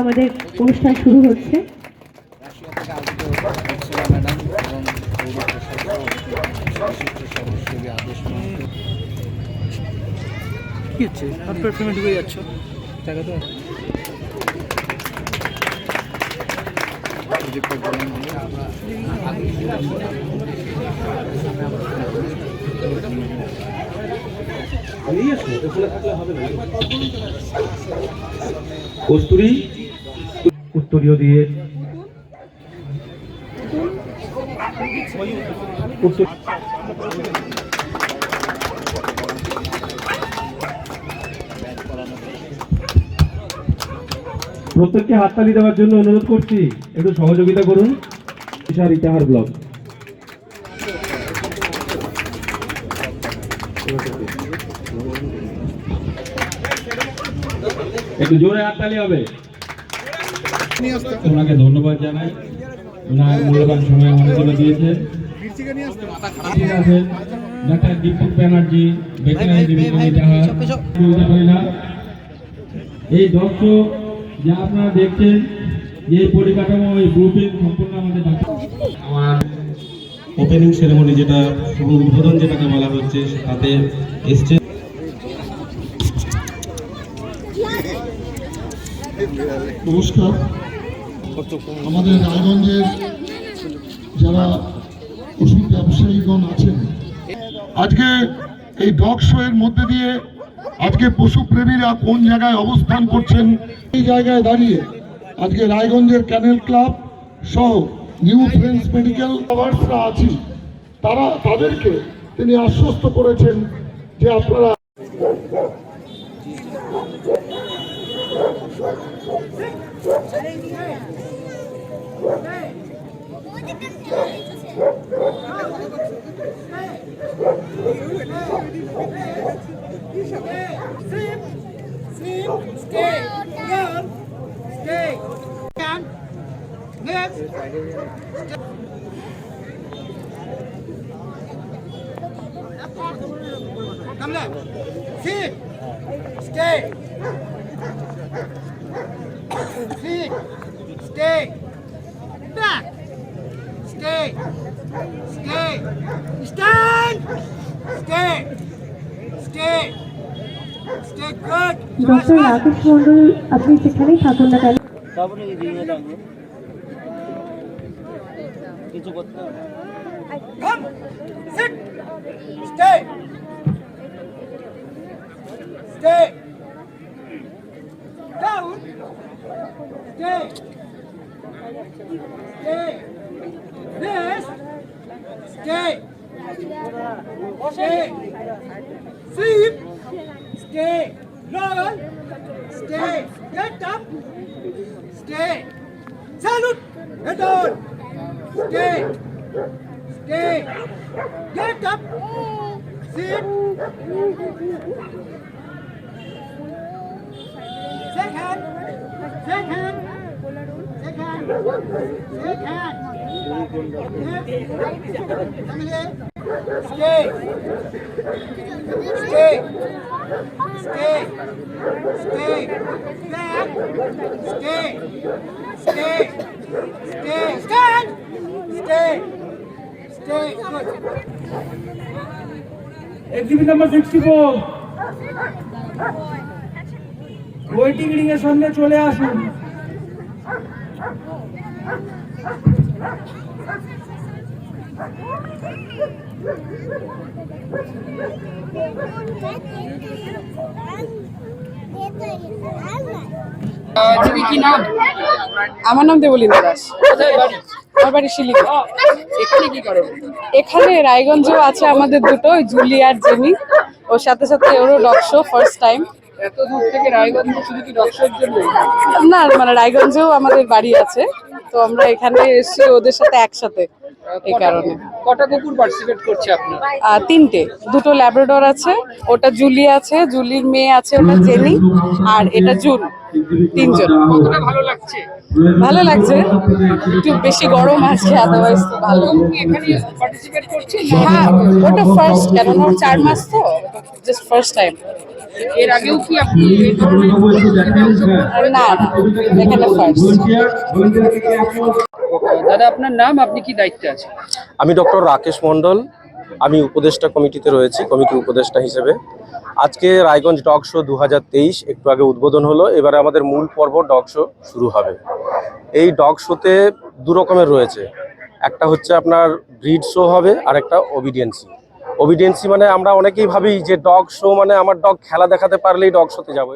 আমাদের অনুষ্ঠান শুরু হচ্ছে। কি হচ্ছে? পেমেন্ট যাচ্ছ? টাকা তো কস্তুরি উত্তরীয় দিয়ে। প্রত্যেককে হাততালি দেওয়ার জন্য অনুরোধ করছি, একটু সহযোগিতা করুন। বিশাল ইতিহার ব্লগ একটু জোরে হাততালি হবে। ওনাকে ধন্যবাদ জানাই। ওনার মূল্যবান সময় আমাদের জন্য দিয়েছেন। Doctor Dipak Banerjee veterinary division ইতিহাস বলতে পারি না এই দর্শক যা আপনারা দেখছেন যে পরিকাঠামো এই গ্রুপিং সম্পূর্ণ আমাদের আমার ওপেনিং সেরেমনি যেটা শুভ উদ্বোধন যেটাকে বলা হচ্ছে তাতে এসছে। নমস্কার। আমাদের রায়গঞ্জের যারা ওষুধ ব্যবসায়ীগণ আছেন, আজকে এই ডগ শো এর মধ্যে দিয়ে আজকে পশুপ্রেমীরা কোন জায়গায় অবস্থান করছেন, এই জায়গায় দাঁড়িয়ে আজকে রায়গঞ্জের ক্যানেল ক্লাব সহ নিউ ফ্রেন্ডস মেডিকেল কভার্সরা আছি। তারা, তাদেরকে তিনি আশ্বস্ত করেছেন যে আপনারা Come left. Sit. Stay. Sit. Stay. Stay. Stand. Stay. Stay. Stay good. Doctor Rakesh Mondal আপনি যেখানেই থাকুন না কেন তারপরে এই দিয়ে রাখব কিছু করতে হবে Come. Sit. Stay. Stay. Stay. Stay. Sleep. Stay. Roll. Stay. Get up. Stay. Salute. Head on. Stay. Stay. Get up. Sit. Shake hand. Shake hand. Shake hand. Shake hand. Stay. Stay. Stay. Stay. Back. Stay. Stay. Stay. Stand. Stay. Stay. Good. Number sixty four waiting ring এর সামনে চলে আসুন Ben yedeyim, ben দিদি কি নাম? আমার নাম দেবলীনা দাস। আমার বাড়ি শিলিগুড়ি। এখানে কি করো? এখানে রায়গঞ্জেও আছে আমাদের দুটো জুলি আর জেনি ওর সাথে সাথে ওরও ডগ শো ফার্স্ট টাইম এত দূর থেকে রায়গঞ্জ শুধু কি দর্শকের জন্য না মানে রায়গঞ্জেও আমাদের বাড়ি আছে। তো আমরা এখানে এসেছি ওদের সাথে একসাথে এই কারণে। কটা কুকুর পার্টিসিপেট করছে আপনার? তিনটে। দুটো ল্যাব্রাডর আছে ওটা জুলি আছে জুলির মেয়ে আছে ওটা জেনি আর এটা জুন তিনজন। ভালো লাগছে? ভালো লাগছে। একটু বেশি গরম আছে আদারওয়াইজ তো ভালো। এখানে পার্টিসিপেট করছে? হ্যাঁ ওটা ফার্স্ট কেননা চার মাস তো জাস্ট ফার্স্ট টাইম এর আগেও কি আপনি না এখানে দাদা আপনার নাম? আপনি কি দায়িত্বে আছেন? আমি ডক্টর রাকেশ মণ্ডল। আমি উপদেষ্টা কমিটিতে রয়েছি কমিটির উপদেষ্টা হিসেবে। আজকে রায়গঞ্জ ডগ শো দু হাজার তেইশ একটু আগে উদ্বোধন হলো এবারে আমাদের মূল পর্ব ডগ শো শুরু হবে। এই ডগ শোতে দু রকমের রয়েছে। একটা হচ্ছে আপনার ব্রিড শো হবে আর একটা ওবিডিয়েন্সি ওবিডিয়েন্সি মানে আমরা অনেকেই ভাবি যে ডগ শো মানে আমার ডগ খেলা দেখাতে পারলেই ডগ শোতে যাব।